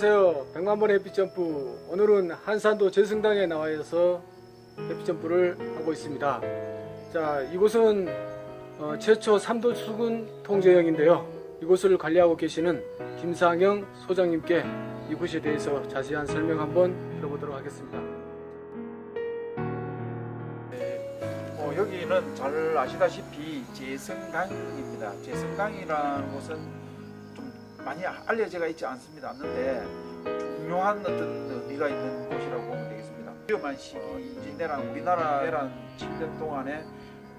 안녕하세요. 백만번 햇빛점프. 오늘은 한산도 재승당에 나와 있어서 햇빛점프를 하고 있습니다. 자, 이곳은 어, 최초 3도 수군 통제형인데요. 이곳을 관리하고 계시는 김상영 소장님께 이곳에 대해서 자세한 설명 한번 들어보도록 하겠습니다. 어, 여기는 잘 아시다시피 재성강입니다. 재성강이라는 곳은 좀 많이 알려져 있지 않습니다. 않는데 중요한 어떤 의미가 있는 곳이라고 보면 되겠습니다. 위험한 시기 내란 우리나라 내란 7년 동안에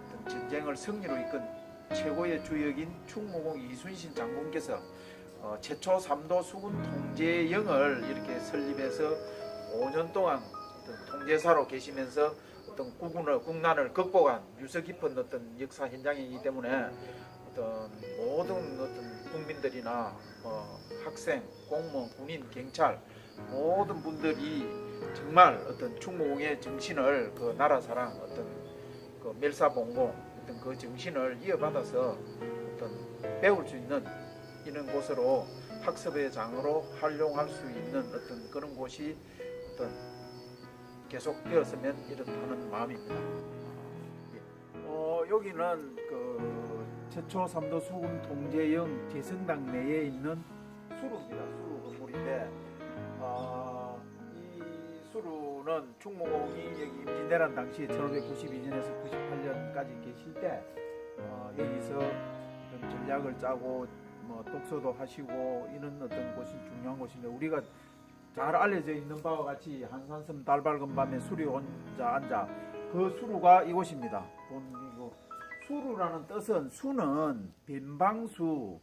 어떤 전쟁을 승리로 이끈 최고의 주역인 충무공 이순신 장군께서 어, 최초 3도 수군 통제 영을 이렇게 설립해서 5년 동안 어떤 통제사로 계시면서 어떤 국군을 국난을 극복한 유서 깊은 어떤 역사 현장이기 때문에 어떤 모든 어떤 국민들이나 어, 학생, 공무원, 군인, 경찰 모든 분들이 정말 어떤 충무공의 정신을 그 나라 사랑 어떤 그 멸사봉고 어떤 그 정신을 이어받아서 어떤 배울 수 있는 이런 곳으로 학습의 장으로 활용할 수 있는 어떤 그런 곳이 어떤 계속 되었으면 이렇다는 마음입니다. 어, 여기는 그 최초 삼도 수군 통제영 재성당 내에 있는 수루입니다. 수루 건물인데 어, 이 수루는 충무공이 여기 임진왜란 당시 1592년에서 98년까지 계실 때 어, 여기서 전략을 짜고 뭐 독서도 하시고 이런 어떤 곳이 중요한 곳인데 우리가 잘 알려져 있는 바와 같이 한산섬 달 밝은 밤에 수리 혼자 앉아 그 수루가 이곳입니다. 본이고 수루라는 뜻은 수는 빈방수,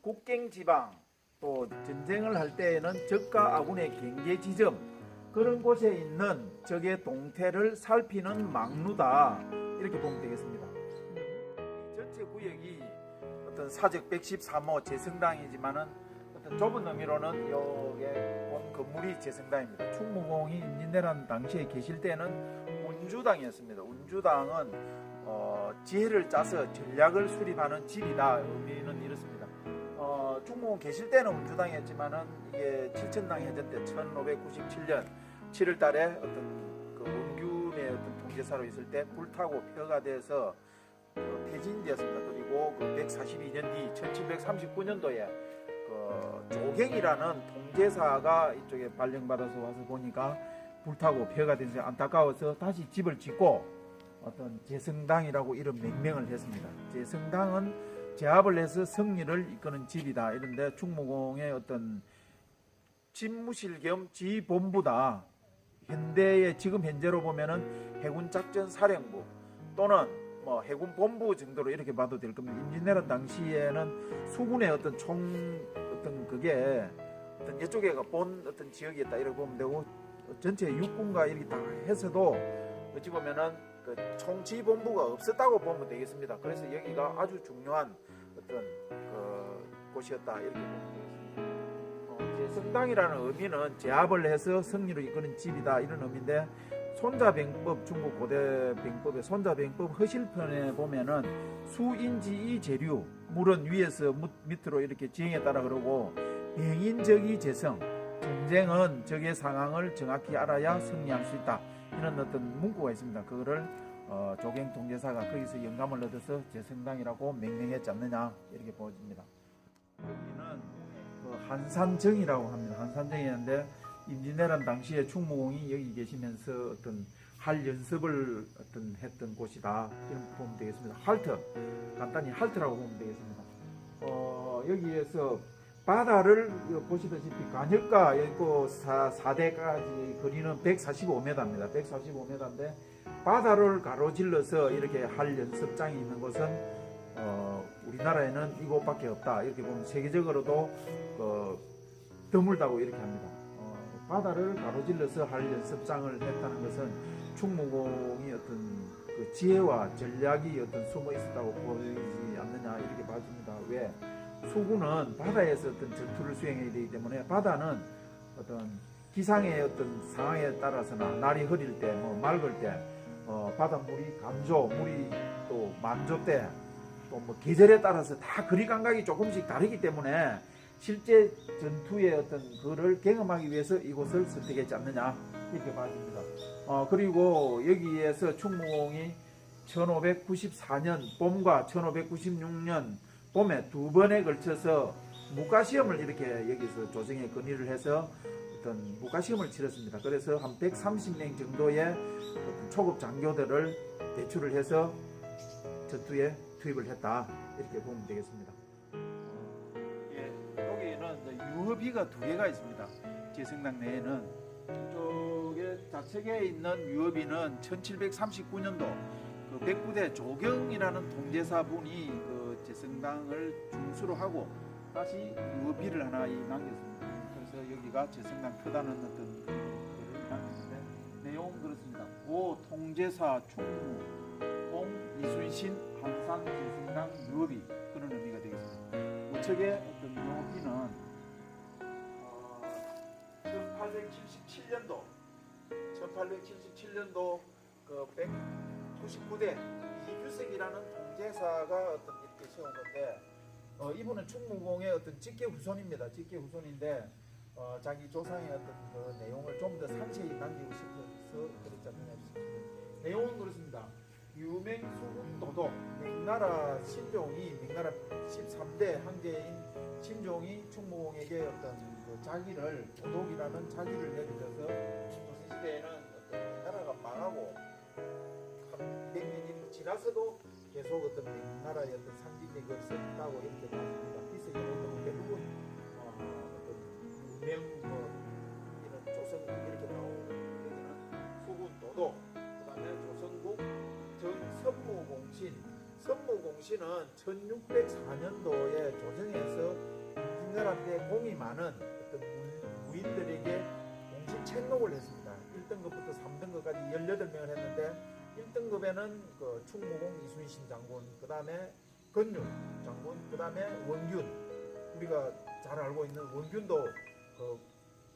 국경지방 또 전쟁을 할 때에는 적과 아군의 경계 지점 그런 곳에 있는 적의 동태를 살피는 망루다 이렇게 보면 되겠습니다. 이 전체 구역이 어떤 사적 113호 재성당이지만은 어떤 좁은 의미로는 요게 본 건물이 재성당입니다. 충무공이 임진왜란 당시에 계실 때는 운주당이었습니다. 운주당은 어, 지혜를 짜서 전략을 수립하는 집이다. 의미는 이렇습니다. 어, 충무공 계실 때는 운주당이었지만은 이게 칠천당 해전 때 1597년 7월 달에 어떤 그 원균의 어떤 통제사로 있을 때 불타고 폐허가 돼서 그 폐진되었습니다. 그리고 그 142년 뒤 1739년도에 그 조경이라는 통제사가 이쪽에 발령받아서 와서 보니까 불타고 폐허가 돼서 안타까워서 다시 집을 짓고 어떤 재성당이라고 이런 명명을 했습니다. 재성당은 제압을 해서 승리를 이끄는 집이다. 이런데 충무공의 어떤 집무실 겸 지본부다. 현대의 지금 현재로 보면은 해군 작전 사령부 또는 뭐 해군 본부 정도로 이렇게 봐도 될 겁니다. 임진왜란 당시에는 수군의 어떤 총 어떤 그게 어떤 이쪽에가 본 어떤 지역이었다 이렇게 보면 되고 전체 육군과 이렇게 다 해서도 어찌 보면은 그 총지본부가 없었다고 보면 되겠습니다. 그래서 여기가 아주 중요한 어떤 그 곳이었다 이렇게 보면 되겠습니다. 어, 성당이라는 의미는 제압을 해서 승리로 이끄는 집이다 이런 의미인데 손자병법 중국 고대 병법의 손자병법 허실편에 보면은 수인지이 재류 물은 위에서 무- 밑으로 이렇게 지형에 따라 그러고 병인적이 재성 전쟁은 적의 상황을 정확히 알아야 승리할 수 있다 이런 어떤 문구가 있습니다. 그거를 어, 조경 통제사가 거기서 영감을 얻어서 재성당이라고 명명했지 않느냐 이렇게 보여집니다. 여기는 그 한산정이라고 합니다. 한산정이었는데 임진왜란 당시에 충무공이 여기 계시면서 어떤 할 연습을 어떤 했던 곳이다 이런 보면 되겠습니다. 할트 간단히 할트라고 보면 되겠습니다. 어, 여기에서 바다를 보시다시피 간역가 있고 사, 4대까지 거리는 145m입니다. 145m인데 바다를 가로질러서 이렇게 할 연습장이 있는 곳은 어, 우리나라에는 이곳밖에 없다. 이렇게 보면 세계적으로도 그, 드물다고 이렇게 합니다. 어, 바다를 가로질러서 할 연습장을 했다는 것은 충무공이 어떤 그 지혜와 전략이 어떤 숨어 있었다고 보이지 않느냐 이렇게 봐집니다. 왜? 수군은 바다에서 어떤 전투를 수행해야 되기 때문에 바다는 어떤 기상의 어떤 상황에 따라서나 날이 흐릴 때, 뭐 맑을 때, 어, 바닷물이 감조, 물이 또 만조 때, 또 뭐 계절에 따라서 다 거리 감각이 조금씩 다르기 때문에 실제 전투의 어떤 그를 경험하기 위해서 이곳을 선택했지 않느냐 이렇게 봐집니다. 어, 그리고 여기에서 충무공이 1594년 봄과 1596년 봄에 두 번에 걸쳐서 무과시험을 이렇게 여기서 조정에 건의를 해서 어떤 무과시험을 치렀습니다. 그래서 한 130명 정도의 초급 장교들을 배출을 해서 전투에 투입을 했다 이렇게 보면 되겠습니다. 예, 여기는 유업이가 두 개가 있습니다. 제 성당 내에는 이쪽에 좌측에 있는 유업이는 1739년도 그 백부대 조경이라는 통제사분이 그 제성당을 중수로 하고 다시 유업비를 하나 이 남겼습니다. 그래서 여기가 제성당 표다는 어떤 남겼는데 내용 그렇습니다. 고 통제사 충무 공 이순신 한산 제성당 유업이 그런 의미가 되겠습니다. 우측에 어떤 유업비는 어, 1877년도 1877년도 그 199대 이규석이라는 통제사가 어떤 이렇게 세운 건데 어, 이분은 충무공의 어떤 직계 후손입니다. 직계 후손인데 어, 자기 조상의 어떤 그 내용을 좀 더 상세히 남기고 싶어서 않느냐 싶습니다. 내용은 그렇습니다. 도독 명나라 신종이 명나라 13대 황제인 신종이 충무공에게 어떤 그 자기를 도독이라는 자기를 내려줘서 조선시대에는 어떤 명나라가 망하고 한 100년이 지나서도 계속 어떤 어떤 상징력을 썼다고 이렇게 봤습니다. 비슷하게 보면 대부분 어, 어떤 유명 뭐 이런 조선국 이렇게 수군 도독 그다음에 조선국 정선무공신 선무공신은 1604년도에 조정에서 임진왜란 공이 많은 어떤 무- 무인들에게 공신 책록을 했습니다. 1등급부터 3등급까지 18명을 했는데 1등급에는 그 충무공 이순신 장군, 그 다음에 건율 장군, 그 다음에 원균 우리가 잘 알고 있는 원균도 그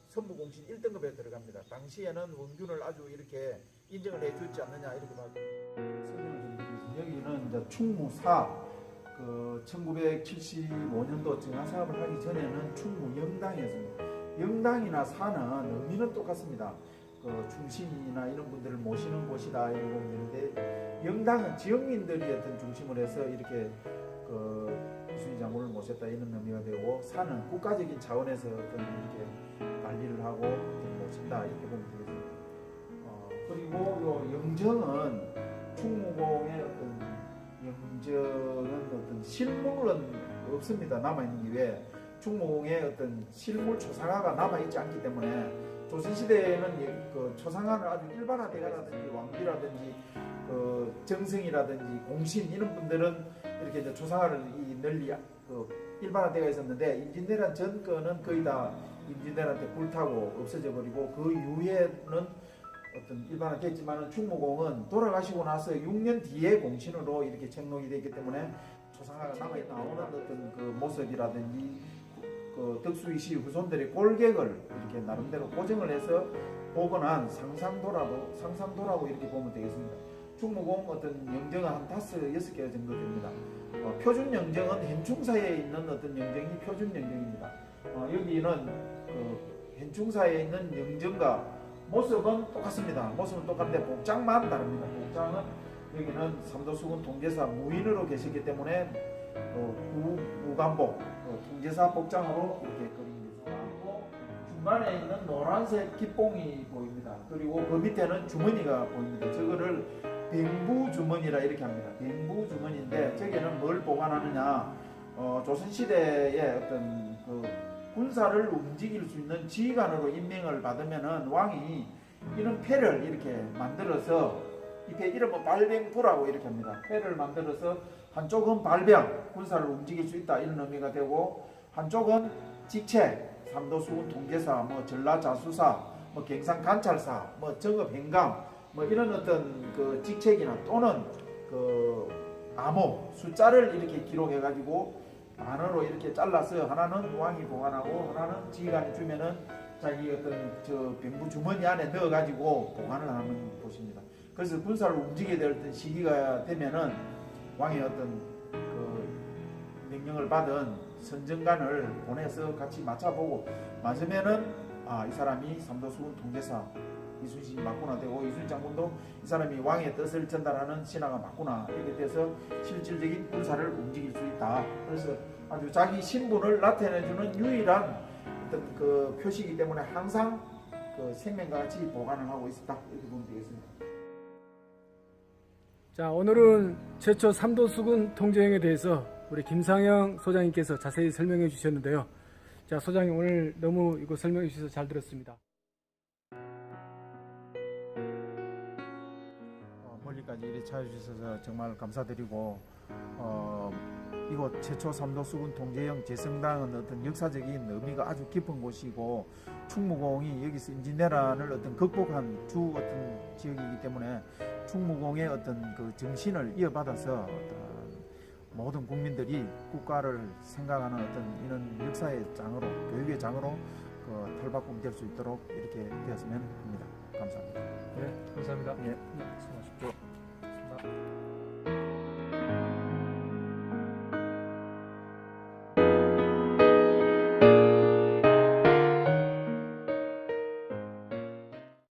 선무공신 1등급에 들어갑니다. 당시에는 원균을 아주 이렇게 인정을 해줬지 않느냐 이렇게 드리겠습니다. 여기는 이제 충무사 그 1975년도 정화 사업을 하기 전에는 충무 영당이었습니다. 영당이나 사는 의미는 똑같습니다. 그 충신이나 이런 분들을 모시는 곳이다 이런 건데 영당은 지역민들이 어떤 중심을 해서 이렇게 그 이순신 장군을 모셨다 이런 의미가 되고 산은 국가적인 차원에서 어떤 이렇게 관리를 하고 모신다 이렇게 보면 되겠습니다. 어, 그리고 요 영정은 충무공의 어떤 영정은 어떤 실물은 없습니다 남아 있는 게 왜? 충무공의 어떤 실물 초상화가 남아 있지 않기 때문에 조선시대에는 이- 그 초상화는 아주 일반화되가라든지 왕비라든지 그 정승이라든지 공신 이런 분들은 이렇게 이제 초상화를 이 널리 그 일반화되어 있었는데 임진왜란 전 거는 거의 다 임진왜란 때 불타고 없어져 버리고 그 이후에는 어떤 일반화됐지만은 충무공은 돌아가시고 나서 6년 뒤에 공신으로 이렇게 책록이 되기 때문에 초상화가 남아 나오는 어떤 그 모습이라든지 그 덕수이 씨 후손들의 꼴객을 이렇게 나름대로 고정을 해서 복원한 상상도라고 상상도라고 이렇게 보면 되겠습니다. 충무공 어떤 영정은 한 다섯 여섯 개 정도 됩니다. 어, 표준 영정은 현충사에 있는 어떤 영정이 표준 영정입니다. 어, 여기는 그 현충사에 있는 영정과 모습은 똑같습니다. 모습은 똑같은데 복장만 다릅니다. 복장은 여기는 삼도수군 통제사 무인으로 계시기 때문에 어, 구, 무관복 어, 통제사 복장으로 이렇게 그림이 나왔고 중간에 있는 노란색 기뽕이 보입니다. 그리고 그 밑에는 주머니가 보입니다. 저거를 뱅부 주머니라 이렇게 합니다. 뱅부 주머니인데 저기는 뭘 보관하느냐? 어, 조선 시대의 어떤 그 군사를 움직일 수 있는 지휘관으로 임명을 받으면은 왕이 이런 패를 이렇게 만들어서 이 패 이름은 발병부라고 이렇게 합니다. 패를 만들어서 한쪽은 발병 군사를 움직일 수 있다 이런 의미가 되고 한쪽은 직책 삼도수군 통제사 뭐 전라자수사 뭐 경상관찰사 뭐 정업행감 뭐 이런 어떤 그 직책이나 또는 그 암호 숫자를 이렇게 기록해 가지고 반으로 이렇게 잘라서 하나는 왕이 보관하고 하나는 지휘관이 주면은 자기 어떤 저 병부 주머니 안에 넣어 가지고 보관을 하는 곳입니다. 그래서 군사를 움직이게 될 어떤 시기가 되면은 왕의 어떤 그 명령을 받은 선정관을 보내서 같이 맞춰보고 맞으면은 아, 이 사람이 삼도 수군 통제사 이순신이 맞구나 되고 이순신 장군도 이 사람이 왕의 뜻을 전달하는 신하가 맞구나 이렇게 돼서 실질적인 군사를 움직일 수 있다. 그래서 아주 자기 신분을 나타내주는 유일한 어떤 그 표시이기 때문에 항상 그 생명과 같이 보관을 하고 있었다 이렇게 보면 되겠습니다. 자, 오늘은 최초 삼도 수군 통제형에 대해서 우리 김상영 소장님께서 자세히 설명해 주셨는데요. 자, 소장님 오늘 너무 이거 설명해 주셔서 잘 들었습니다. 어, 멀리까지 이리 찾아주셔서 정말 감사드리고 어, 이곳 최초 삼도 수군 통제형 재성당은 어떤 역사적인 의미가 아주 깊은 곳이고 충무공이 여기서 임진왜란을 어떤 극복한 주 어떤 지역이기 때문에 충무공의 어떤 그 정신을 이어받아서 어떤 모든 국민들이 국가를 생각하는 어떤 이런 역사의 장으로 교육의 장으로 그 탈바꿈 될 수 있도록 이렇게 되었으면 합니다. 감사합니다. 네, 감사합니다. 예. 네, 수고하십시오. 감사합니다.